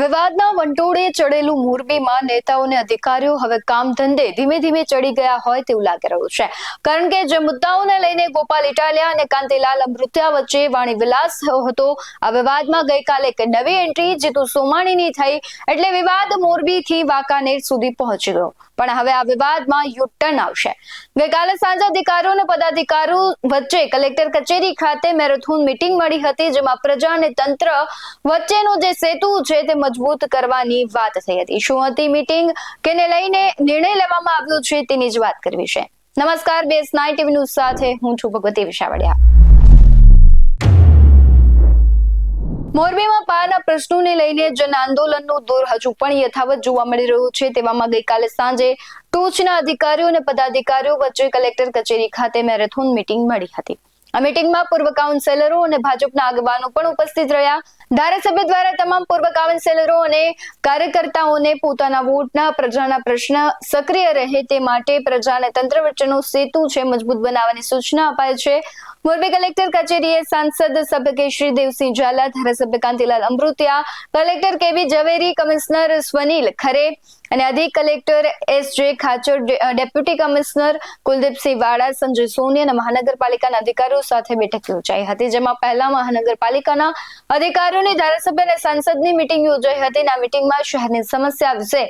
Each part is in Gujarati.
વિવાદના વંટોળે ચડેલું મોરબીમાં નેતાઓને અધિકારીઓ હવે કામ ધંધે ધીમે ધીમે ચડી ગયા હોય તેવું લાગી રહ્યું છે. કારણ કે જે મુદ્દાઓને લઈને ગોપાલ ઇટાલિયા અને કાંતિલાલ અમૃત્યા વચ્ચે વાણી વિલાસ હતો, આ વિવાદમાં ગઈકાલે એક નવી એન્ટ્રી જીતુ સોમાણીની થઈ એટલે વિવાદ મોરબીથી વાંકાનેર સુધી પહોંચી ગયો. પણ હવે આ વિવાદમાં યુટર્ન આવશે. ગઈકાલે સાંજે અધિકારીઓ અને પદાધિકારીઓ વચ્ચે કલેક્ટર કચેરી ખાતે મેરેથોન મીટિંગ મળી હતી, જેમાં પ્રજા અને તંત્ર વચ્ચેનો જે સેતુ છે તે મજબૂત કરવાની વાત થઈ હતી. શું હતી મીટિંગ? કેને લઈને નિર્ણય લેવામાં આવ્યો છે તેની જ વાત કરવી છે. નમસ્કાર, બેસ નાઇન ટીવી ન્યૂઝ સાથે હું છું ભગવતી વિશાવડિયા. મોરબીમાં પારના પ્રશ્નોને લઈને જન આંદોલનનું દોર હજુ પણ યથાવત જોવા મળી રહ્યું છે. તેવામાં ગઈકાલે સાંજે ટોચના અધિકારીઓ અને પદાધિકારીઓ વચ્ચે કલેક્ટર કચેરી ખાતે મેરેથોન મીટિંગ મળી હતી. આ મીટિંગમાં પૂર્વ કાઉન્સેલરો અને ભાજપના આગેવાનો પણ ઉપસ્થિત રહ્યા. ધારાસભ્ય દ્વારા તમામ પૂર્વ કાઉન્સેલરો અને કાર્યકર્તાઓને પોતાના વોટના પ્રજાના પ્રશ્ન સક્રિય રહે તે માટે પ્રજા અને તંત્ર વચ્ચેનો સેતુ છે, મજબૂત બનાવવાની સૂચના અપાય છે. મોરબી કલેક્ટર કચેરીએ સાંસદ સભ્ય કેશરી દેવસિંહ ઝાલા, ધારાસભ્ય કાંતિલાલ અમૃતિયા, કલેક્ટર કેવી ઝવેરી, કમિશનર સ્વનીલ ખરે અને અધિક કલેક્ટર એસ જે ખાચર ડેપ્યુટી કમિશનર કુલદીપસિંહ વાડા સંજય સોની અને મહાનગરપાલિકાના અધિકારીઓ સાથે બેઠક યોજાઈ હતી, જેમાં પહેલા મહાનગરપાલિકાના અધિકારીઓની ધારાસભ્ય અને સાંસદની મિટિંગ યોજાઈ હતી અને આ મિટિંગમાં શહેરની સમસ્યા વિશે,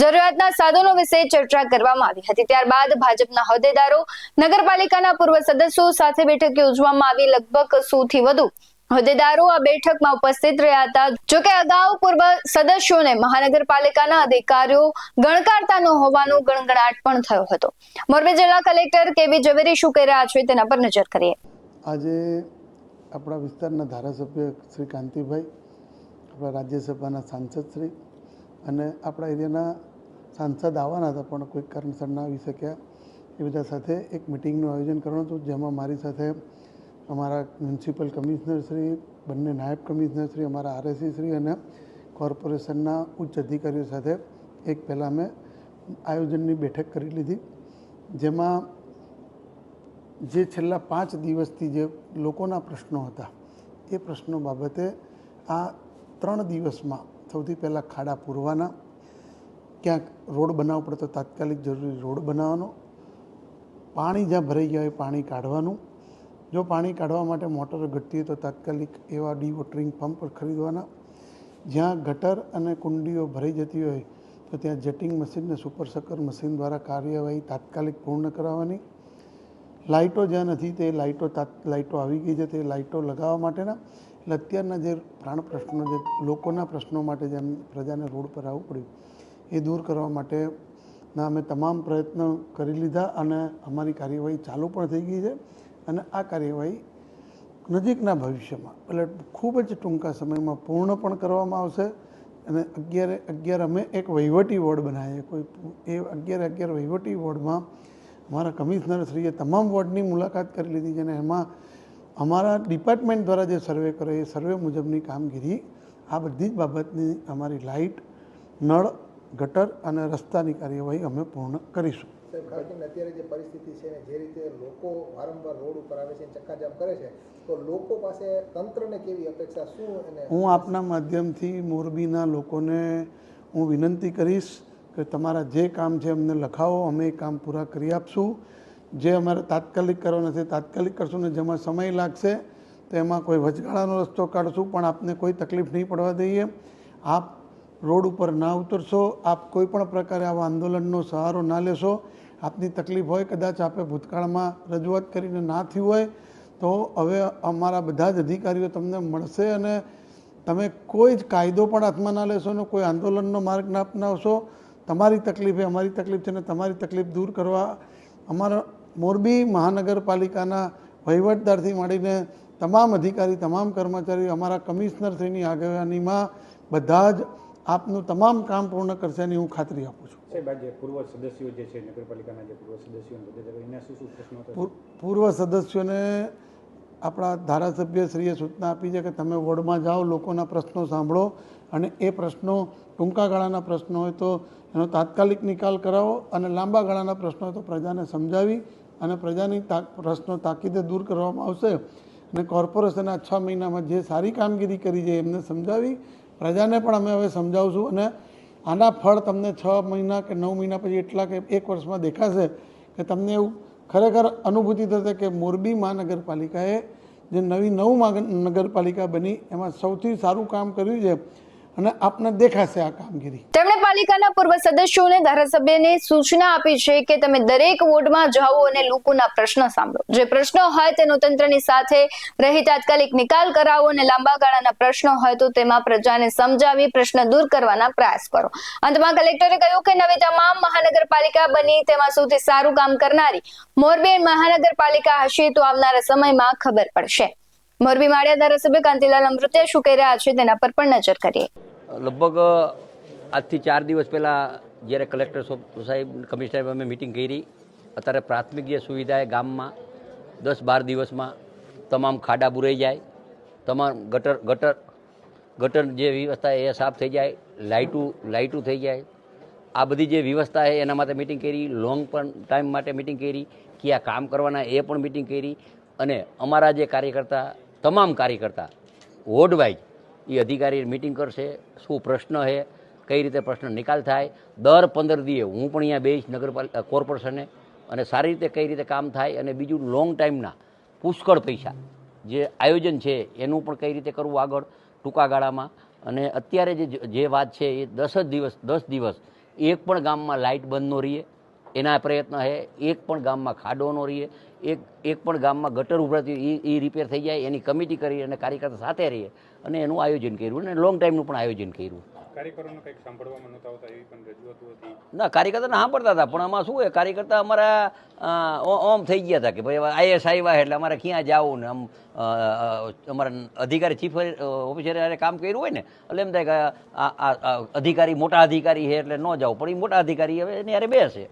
જરૂરિયાતના સાધનો વિશે ચર્ચા કરવામાં આવી હતી. ત્યારબાદ ભાજપના હોદ્દેદારો, નગરપાલિકાના પૂર્વ સદસ્યો સાથે બેઠક યોજવામાં આવી લગભગ સો વધુ હોદ્દેદારો આ બેઠકમાં ઉપસ્થિત રહ્યા હતા. જો કે અગાઉ પૂર્વ સદસ્યોને મહાનગરપાલિકાના અધિકારીઓ ગણકારતા ન હોવાનો ગણગણાટ પણ થયો હતો. મોરબી જિલ્લા કલેક્ટર કેવી ઝવેરી શું કહી રહ્યા છે તેના પર નજર કરીએ. આજે આપણા વિસ્તારના ધારાસભ્ય શ્રી કાંતિભાઈ, આપણા રાજ્યસભાના સાંસદ શ્રી અને આપણા એરિયાના સાંસદ આવવાના હતા પણ કોઈ કારણસર ના આવી શક્યા. એ બધા સાથે એક મિટિંગનું આયોજન કરવાનું હતું, જેમાં મારી સાથે અમારા મ્યુનિસિપલ કમિશનર શ્રી, બંને નાયબ કમિશનર શ્રી, અમારા આરએસી શ્રી અને કોર્પોરેશનના ઉચ્ચ અધિકારીઓ સાથે એક પહેલાં અમે આયોજનની બેઠક કરી લીધી, જેમાં જે છેલ્લા પાંચ દિવસથી જે લોકોના પ્રશ્નો હતા, એ પ્રશ્નો બાબતે આ ત્રણ દિવસમાં સૌથી પહેલાં ખાડા પૂરવાના, ક્યાંક રોડ બનાવવો પડે તો તાત્કાલિક જરૂરી રોડ બનાવવાનો પાણી જ્યાં ભરાઈ ગયા હોય પાણી કાઢવાનું. જો પાણી કાઢવા માટે મોટર ઘટતી હોય તો તાત્કાલિક એવા ડીવોટરિંગ પંપ ખરીદવાના. જ્યાં ગટર અને કુંડીઓ ભરાઈ જતી હોય તો ત્યાં જેટિંગ મશીનને સુપર સકર મશીન દ્વારા કાર્યવાહી તાત્કાલિક પૂર્ણ કરાવવાની. લાઇટો જ્યાં નથી તે લાઇટો લાઇટો આવી ગઈ છે તે લાઇટો લગાવવા માટેના. એટલે અત્યારના જે પ્રાણ પ્રશ્નો જે લોકોના પ્રશ્નો માટે જેમ પ્રજાને રોડ પર આવવું પડ્યું, એ દૂર કરવા માટેના અમે તમામ પ્રયત્નો કરી લીધા અને અમારી કાર્યવાહી ચાલુ પણ થઈ ગઈ છે અને આ કાર્યવાહી નજીકના ભવિષ્યમાં, એટલે ખૂબ જ ટૂંકા સમયમાં પૂર્ણ પણ કરવામાં આવશે અને અગિયારે, અગિયાર અમે એક વહીવટી વોર્ડ બનાવીએ. કોઈ એ અગિયાર અગિયાર વહીવટી વોર્ડમાં અમારા કમિશનરશ્રીએ તમામ વોર્ડની મુલાકાત કરી લીધી છે અને એમાં અમારા ડિપાર્ટમેન્ટ દ્વારા જે સર્વે કરે, એ સર્વે મુજબની કામગીરી, આ બધી જ બાબતની અમારી લાઇટ, નળ ગટર અને રસ્તાની કાર્યવાહી અમે પૂર્ણ કરીશું. અત્યારે જે પરિસ્થિતિ છે જે રીતે લોકો વારંવાર રોડ ઉપર આવે છે ચક્કાજામ કરે છે તો લોકો પાસે તંત્રને કેવી અપેક્ષા શું હું આપના માધ્યમથી મોરબીના લોકોને હું વિનંતી કરીશ કે તમારા જે કામ છે અમને લખાવો અમે એ કામ પૂરા કરી આપશું. જે અમારે તાત્કાલિક કરવાના છે તાત્કાલિક કરશું ને જેમાં સમય લાગશે તો એમાં કોઈ વચગાળાનો રસ્તો કાઢશું પણ આપને કોઈ તકલીફ નહીં પડવા દઈએ. આપ રોડ ઉપર ના ઉતરશો, આપ કોઈ પણ પ્રકારે આવા આંદોલનનો સહારો ના લેશો, આપની તકલીફ હોય, કદાચ આપે ભૂતકાળમાં રજૂઆત કરીને ના થયું હોય, તો હવે અમારા બધા જ અધિકારીઓ તમને મળશે અને તમે કોઈ જ કાયદો પણ હાથમાં ના લેશો ને કોઈ આંદોલનનો માર્ગ ના અપનાવશો, તમારી તકલીફ એ અમારી તકલીફ છે ને તમારી તકલીફ દૂર કરવા અમારા મોરબી મહાનગરપાલિકાના વહીવટદારથી માંડીને તમામ અધિકારી, તમામ કર્મચારી અમારા કમિશનરશ્રીની આગેવાનીમાં બધા જ આપનું તમામ કામ પૂર્ણ કરશે એની હું ખાતરી આપું છું. પૂર્વ સદસ્યો જે છે નગરપાલિકાના જે પૂર્વ સદસ્યો એના શું શું પ્રશ્નો પૂર્વ સદસ્યોને આપણા ધારાસભ્યશ્રીએ સૂચના આપી છે કે તમે વોર્ડમાં જાઓ લોકોના પ્રશ્નો સાંભળો અને એ પ્રશ્નો ટૂંકા ગાળાના પ્રશ્નો હોય તો એનો તાત્કાલિક નિકાલ કરાવો અને લાંબા ગાળાના પ્રશ્નો હોય તો પ્રજાને સમજાવી અને પ્રજાની પ્રશ્નો તાકીદે દૂર કરવામાં આવશે અને કોર્પોરેશનના છ મહિનામાં જે સારી કામગીરી કરી છે એમને સમજાવી પ્રજાને પણ અમે હવે સમજાવશું અને આના ફળ તમને છ મહિના કે નવ મહિના પછી એટલા કે એક વર્ષમાં દેખાશે કે તમને એવું ખરેખર અનુભૂતિ થશે કે મોરબી મહાનગરપાલિકાએ જે નવી નવ નગરપાલિકા બની, એમાં સૌથી સારું કામ કર્યું છે અને આપને દેખાશે આ કામગીરી. તેમણે પાલિકાના પૂર્વ સદસ્યોને ધારાસભ્યને સૂચના આપી છે કે તમે દરેક વોર્ડમાં જાઓ અને લોકોના પ્રશ્ન સાંભળો. જે પ્રશ્નો હોય તેનો તંત્રની સાથે રહી તાત્કાલિક નિકાલ કરાવો અને લાંબા ગાળાના પ્રશ્નો હોય તો તેમાં પ્રજાને સમજાવી પ્રશ્ન દૂર કરવાના પ્રયાસ કરો. અંતમાં કલેક્ટરે કહ્યું કે નવી તમામ મહાનગરપાલિકા બની, તેમાં સૌથી સારું કામ કરનારી મોરબી મહાનગરપાલિકા હશે તો આવનારા સમયમાં ખબર પડશે. મોરબી માળિયા ધારાસભ્ય કાંતિલાલ અમૃતે શું કહી રહ્યા છે તેના પર પણ નજર કરીએ. લગભગ આજથી ચાર દિવસ પહેલાં જ્યારે કલેક્ટર સાહેબ- કમિશનર અમે મિટિંગ કરી, અત્યારે પ્રાથમિક જે સુવિધા એ ગામમાં દસ બાર દિવસમાં તમામ ખાડા બુરાઈ જાય, તમામ ગટર ગટર ગટર જે વ્યવસ્થા એ સાફ થઈ જાય, લાઇટું લાઇટું થઈ જાય. આ બધી જે વ્યવસ્થા છે એના માટે મિટિંગ કરી લોંગ પણ ટાઈમ માટે મિટિંગ કરી આ કામ કરવાના એ પણ મિટિંગ કરી અને અમારા જે કાર્યકર્તા તમામ કાર્યકર્તા વોર્ડવાઇઝ એ અધિકારી મિટિંગ કરશે. શું પ્રશ્ન છે? કઈ રીતે પ્રશ્ન નિકાલ થાય? દર પંદર દિવસે હું પણ અહીંયા બેઈશ નગરપાલિકા કોર્પોરેશને અને સારી રીતે કઈ રીતે કામ થાય અને બીજું લોંગ ટાઈમના પુષ્કળ પૈસા જે આયોજન છે એનું પણ કઈ રીતે કરવું આગળ ટૂંકા ગાળામાં. અને અત્યારે જે જે વાત છે એ દસ જ દિવસ, દસ દિવસ એક પણ ગામમાં લાઇટ બંધ ન રહીએ. એના પ્રયત્ન છે એક પણ ગામમાં ખાડો ન રહીએ. એક એક પણ ગામમાં ગટર ઉભરાતી એ એ રિપેર થઈ જાય એની કમિટી કરી અને કાર્યકર્તા સાથે રહીએ. અને એનું આયોજન કર્યું અને લોંગ ટાઈમનું પણ આયોજન કર્યું. ના કાર્યકર્તા સાંભળતા હતા પણ આમાં શું હોય કાર્યકર્તા અમારા ઓમ થઈ ગયા હતા કે ભાઈ આઈએસ આવ્યા એટલે અમારે ક્યાં જવું ને આમ અમારા અધિકારી ચીફ ઓફિસરે કામ કર્યું હોય ને એટલે એમ થાય કે આ અધિકારી મોટા અધિકારી છે એટલે ન જાવ પણ એ મોટા અધિકારી હવે એની યારે બેસે.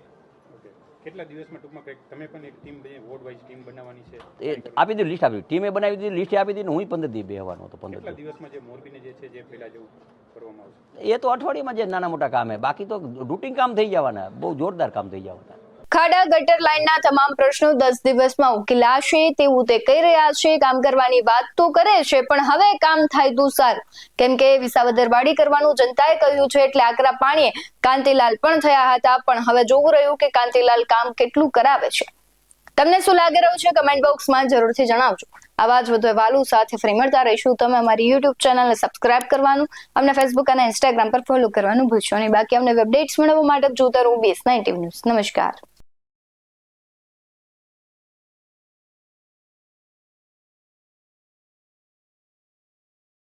કેટલા દિવસમાં ટૂંકમાં કંઈક તમે પણ એક ટીમ વોર્ડ વાઇઝ ટીમ બનાવવાની છે? એ આપી દીધું લિસ્ટ આપી ટીમે બનાવી દીધી લિસ્ટ આપી દીધી હું પંદર દિવસ બેહવાનો હતો પંદર દિવસમાં જે મોરબીને જે છે જે પહેલાં જેવું કરવામાં આવશે? એ તો અઠવાડિયામાં જે નાના મોટા કામ હે બાકી તો રૂટિન કામ થઈ જવાના બહુ જોરદાર કામ થઈ જવાના. ખાડા ગટર લાઇનના તમામ પ્રશ્નો દસ દિવસમાં ઉકેલાશે તેવું તે કહી રહ્યા છે. કામ કરવાની વાત તો કરે છે, પણ હવે કામ થાય તો સારું. કેમ કે વિસાવદરવાડી કરવાનું જનતાએ કહ્યું છે એટલે આકરા પાણીએ કાંતિલાલ પણ થયા હતા, પણ હવે જોવું રહ્યું કે કાંતિલાલ કામ કેટલું કરાવે છે. તમને શું લાગી રહ્યું છે કમેન્ટ બોક્સમાં જરૂરથી જણાવજો. આવા જ વધુ વાલુ સાથે ફ્રી મળતા રહીશું. તમે અમારી યુટ્યુબ ચેનલને સબસ્ક્રાઇબ કરવાનું, અમને ફેસબુક અને ઇન્સ્ટાગ્રામ પર ફોલો કરવાનું ભૂલશો નહીં. બાકી અમને અપડેટ્સ મેળવવા માટે જોતા રહો બેસ નાઇન્ટી ન્યૂઝ નમસ્કાર.